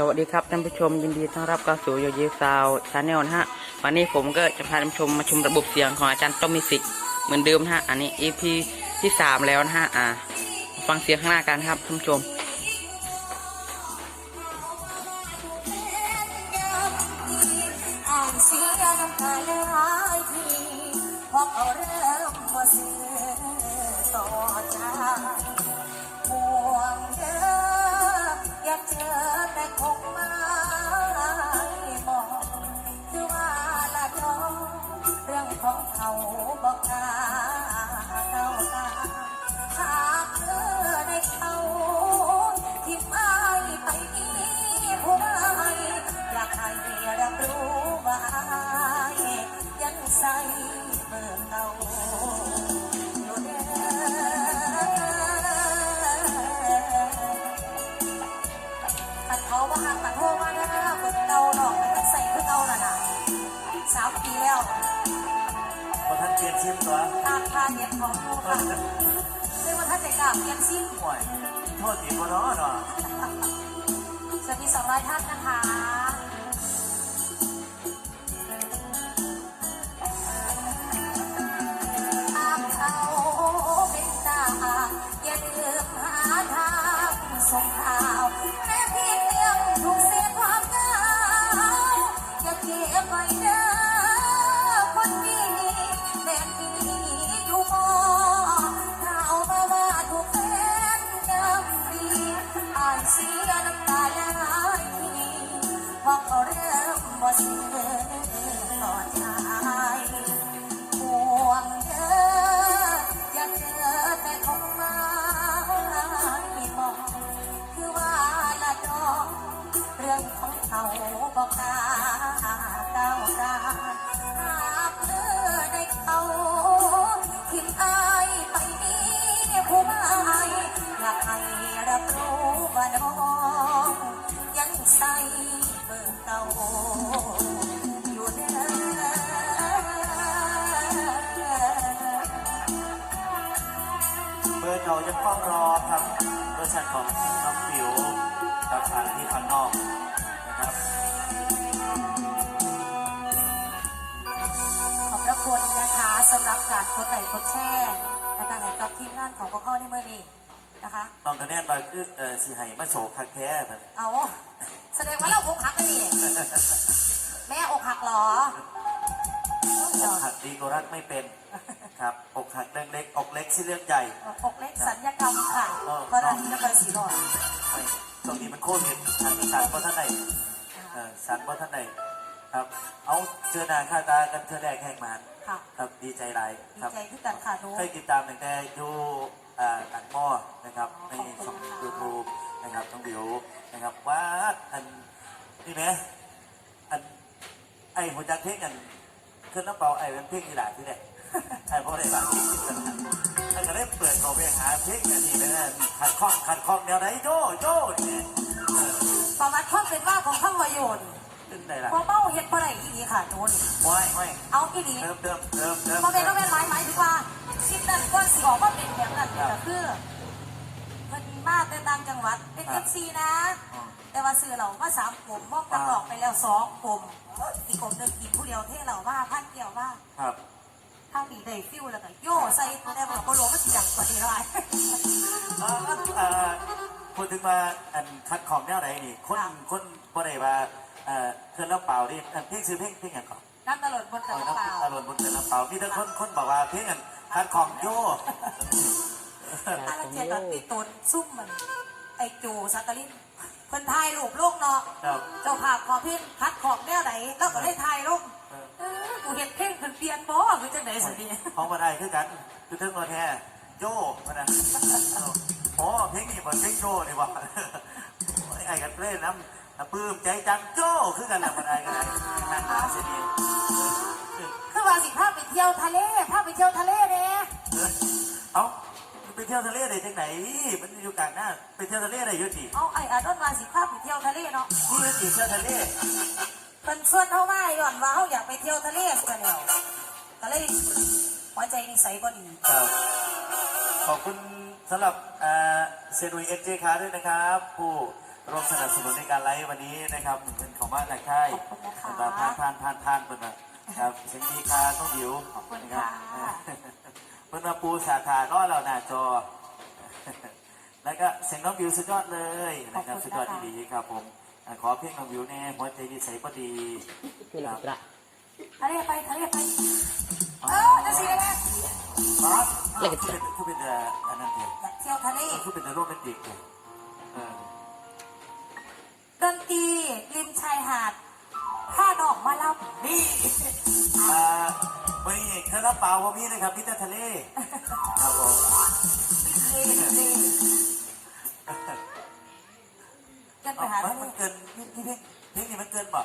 สวัสดีครับท่านผู้ชมยินดีต้อนรับเข้าสู่โยเยซาวชาแนลนะฮะวันนี้ผมก็จะพาท่านผู้ชมมาชมระบบเสียงของอาจารย์ต้อมมิสิกเหมือนเดิมนะฮะอันนี้ EP ที่สามแล้วนะฮะอ่า ฟังเสียงข้างหน้ากันครับท่านผู้ชมเสียน้ำตาไหลทีเพราะเขาเริ่มบ่ซื้อใจห่วงเด้อ เจอแต่คงไม่มองคือว่าละดองเรื่องของเขาบอกกล้าเก้าวกา ตัดเขาว่าหักตัดโทษมาได้แล้วคนเราหลอกมันใส่เพื่อเอาล่ะนะสามปีแล้วพอท่านเปลี่ยนชิมตัวตามพาเย็บของลูกค่ะเรียกว่าถ้าจะกลับยังสิ้นห่วยโทษทีพอเนาะเนาะสวัสดีสองร้อยท่านนะคะ ก็กล้าก้าวกาหากเธอได้เขาทิ้งอายไปนี้ผู้ไม่อยากให้รับรู้ว่าน้องยังใส่เบอร์เก่าอยู่เด้อเบอร์เก่ายังฟ้องรอครับเวอร์ชันของน้องผิวกับทางที่ข้างนอก สำหรับการกดไลค์กดแชร์นะคะให้กับทีมงานของพวกเขาในเมื่อนี้นะคะ ตอนคะแนนมาคือเออสิให้มาโศกคักแท้แบบเอาแสดงว่าเราอกหักกันนี่แม่อกหักเหรออกหักดีก็รักไม่เป็นครับอกหักเรื่องเล็กอกเล็กที่เรื่องใหญ่อกเล็กสัญญกรรมค่ะกรณีนครศรีธรรมราชไม่ตรงนี้มันโคตรเห็นฉันฉันเพราะท่านไหนเออฉันเพราะท่านไหนครับเอาเจอหน้าค่าตากันเธอแรกแห่งมัน ค่ะ ครับดีใจหลายดีครับใจที่กันค่ะหนูเคยติดตามตั้งแต่อยู่อ่าหนังหม้อนะครับในช่องยูทูบนะครับต้องบิวนะครับว่าอันนี่ไหมอันไอ้หัวจักเพ่งกันขึ้นน้ำเปล่าไอ้เป็นเพ่งอีหลาที่เนี่ยไอ้พ่อได้บางที่คิดกันไอ้ก็ได้เปิดเขาไปหาเพ่งอันนี้นะขัดข้องขัดข้องแนวไหนโจ้โจ้เนี่ยเออประวัติความเป็นว่าของข้างวายนขึ้น ได้ละพอเป้าเฮ็ดบ่ได้อีหลีค่ะหนูนี่ว้ายว้ายเอาอีหลีเดิมเดิมเดิมเดิมบ่เป็นบ่เป็นหมายหมายถึงว่าคิดนั่นก่อนสิออกมาเป็นแบบนั้นก็คือเพิ่นมาแต่ต่างจังหวัดเป็น FC นะอ๋อแต่ว่าซื้อเรามาสามกลุ่มมอบตลอกไปแล้วสองกลุ่มอีกกลุ่มหนึ่งกินผู้เดียวเท่เราว่าพันเกี่ยวว่าครับข้างดีได้ฟิวแล้วก็โย่ใส่ตัวได้บอกว่าหลวงมันสิดังกว่านี้หน่อยเอ่อเอ่อพูดถึงมาอันคัดของแนวไหนนี่คนคนบ่ได้ว่า เอ่อเคลื่อนแล้วเปล่านี่อันเพลงซื้อเพลงเพลงอย่างก่อนน้ำตลอดบนกเอระอเป๋าน้ำอารมณ์บนเคลื่อนแล้วเปล่ามีแต่คนคนบอกว่าเพลงอันคัดของโย่อาเจียตัดติดตนซุ่มมัน ไอจูสักกะลินเพิ่นทายรูปโลกเนาะ ครับเจ้าภาพขอเพ่งพัดขอบแนวไหนแล้วก็ได้ทายรูปเออเออกูเห็นเพ่งเพิ่นเปลี่ยนบ่คือจังไดสิเนี่ย ของมาได้คือกันคือถึงตัวแท้โย่มานะโอ้เพลงนี้บนเพลงโย่นี่วะไอ้กันเล่นน้ำ น้ำปลื้มใจจังโย่คือกันแหละมาได้กันได้นั่นน่าเสียดีคือว่าสิพาไปเที่ยวทะเลพาไปเที่ยวทะเลเด้เอ้าไปเที่ยวทะเลได้จังไหน มันอยู่กลางหน้าไปเที่ยวทะเลได้อยุ่ทีเอาไอ้อาดอนว่าสิพาไปเที่ยวทะเลเนาะนี่ก็ตีเที่ยวทะเลเพิ่นชวนเฮามาย้อนว่าเฮาอยากไปเที่ยวทะเลกันแล้วก็เลยหัวใจนิสัยบ่ดีครับขอบคุณสำหรับเอ่อเซนุยเอเจคาด้วยนะครับผู้ ร่วมสนับสนุนในการไลฟ์วันนี้นะครับเป็นของบ้านนาค่ายขอบคุณนะคะเป็นแบบทานทานทานทานเป็นแบบครับเสียงดีค่ะต้องหิวขอบคุณนะค่ะเป็นมาปูสาขาก็เราหน้าจอ แล้วก็เสียงน้องวิวสุดยอดเลยนะครับสุดยอดที่ดีครับผมอะขอเพลงน้องวิวแน่หัวใจดีใสพอดีคืออะไรกระทะเลไปทะเลไปเออจะสิเลยครับคือเป็นคือเป็นเอ่ออันนั้นเองอยากเที่ยวทะเลคือเป็นโรแมนติกเลยเออ ดนตรีริมชายหาดผ้าดอกมาลับนี่อ่าวันนี้คณะเปล่าพวกพี่นะครับพี่ตะทะเลครับผมนี่นี่กันไปเอาหามันทะเลมันเกินพี่พี่เพลงเพลงนี้มันเกินป่ะ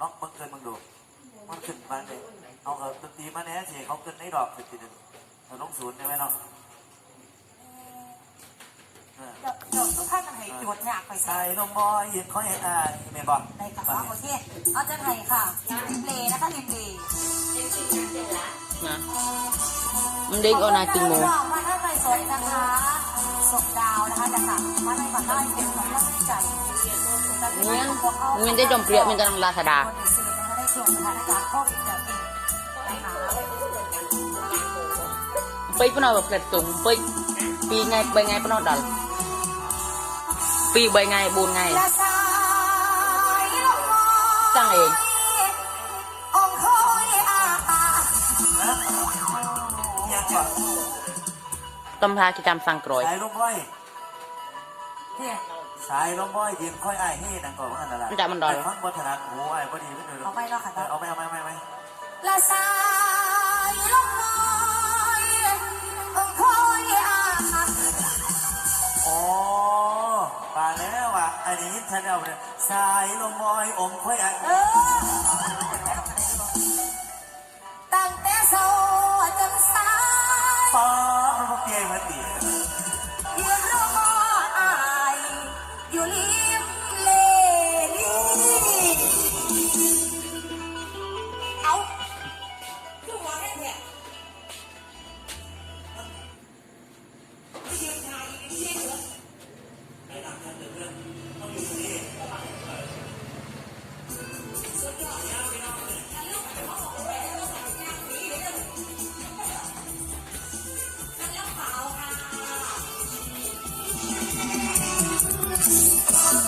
น้องมันเกินมึงดูมันขึ้นมาเลยเอาเออดนตรีมาแน่สิเขาเกินในดอกสิทีเดียวเราลงศูนย์ได้ไหมเนาะ โจทย์อยากไปใส่ใส่ลงบอยยินเขาเห็นอ่าเมย์บอกในกระเป๋าโอเคเอาจะให้ค่ะริมเลนะคะริมเลนะมันเด้งเอานาจริงโมขอบคุณค่ะมาท่านไปสวยนะคะส่งดาวนะคะจะค่ะมาในฝันได้เป็นของรักใจเงี้ยเงี้ยได้จอมเปรียบมันจะนำลาสดาคนในสื่อนะคะได้ส่งนะคะจากพ่อวิจารณ์เองนะคะไปปนเอาแบบเกล็ดสูงไปปีไงไปไงปนเอาดัล ปีใบไงบูนไงและสายลมตั้งเององคอยอาอานะยังก่อนตำพากิจำสังกรอยสายลงบอยเนี่ยสายลงบอยยืนค่อยอ้ายให้ดังก่อนว่าอันนั้นแหละมันจะมันดอยฟังบทถนัดหูอ้ายพอดีไม่เลยเอาไปเนาะค่ะเอาไปเอาไปเอาไปเอาไปและสายลมองคอยอาอาอ๋อ ป่าแล้วว่ะอันนี้ฉันเอาเลยสายลมมอยอมค่อยอ้ายเออ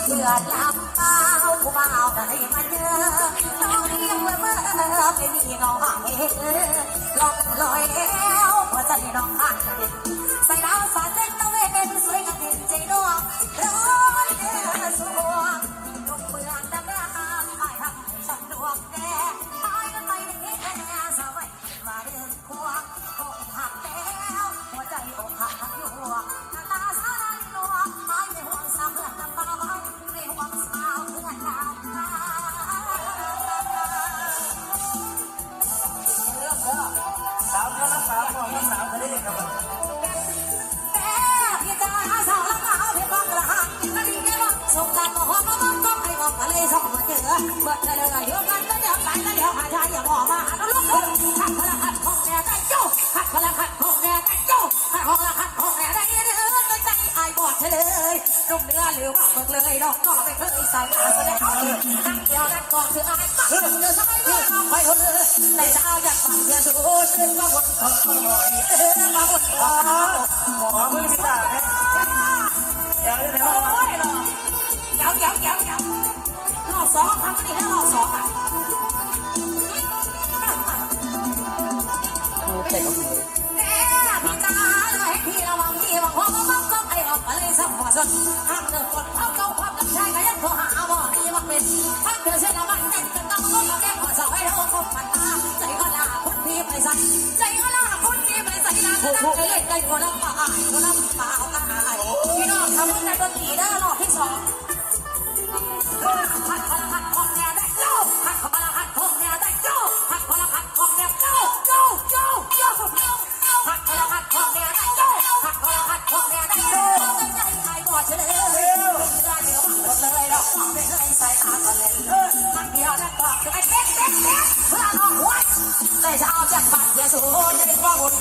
เดือดลำเปล่าผู้บ่าวได้มาเจอต้องเรียกว่าเมื่อเป็นนี่น้องหลองลอยแล้วหัวใจน้องขาง ละสามทะเลครับแต่พี่จ๋าสาวละเมาเพียงบอกกระหังนาดีแม่บอกสงการบอกว่าก็ต้องต้องให้บอกทะเลช่องมาเจอเบิดเลยเลยโยกันก็เดี๋ยวกันก็เดี๋ยวหาชายอย่าบอกมาหาลูกขัดพลังขัดของแน่ได้ เนื้อหรือว่าเบิกเลยดอกก็ไม่เคยใส่ตาแสดงเอาเลยนั่งเดียวนั่งกองคืออายปักเดือดสมัยเมื่อน้องไปคนเลยในเช้าอยากฟังเพียงสูดขึ้นมาบนขอคนหน่อยเออมาบนของหมอมือพิซซ่าไเลยสัมผัสห้ามเดินกดเข้าเก่าความกับชายก็ยังโทรหาบ่ดีมันเป็นห้าเธอเส้นละมันแน่นจะต้องก็มาแก้ขอสาวให้เราคบมันตาใจก็ลาคนพี่ไปใส่ใจก็ลาคนพี่ไปใส่นะจะนั่งใจเล่นใจก็ลำบากก็ลำบากอายพี่น้องทำในดนตรีได้รอบที่สองหัดพลังหัดของแนวได้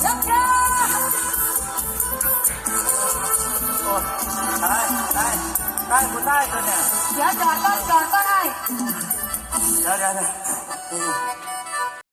โอ้เลิกเด้อโอ้ได้ได้ได้คุณได้ตัวเนี่ย เดี๋ยวจอดก็จอดก็ได้เดี๋ยวเดี๋ยวเดี๋ยว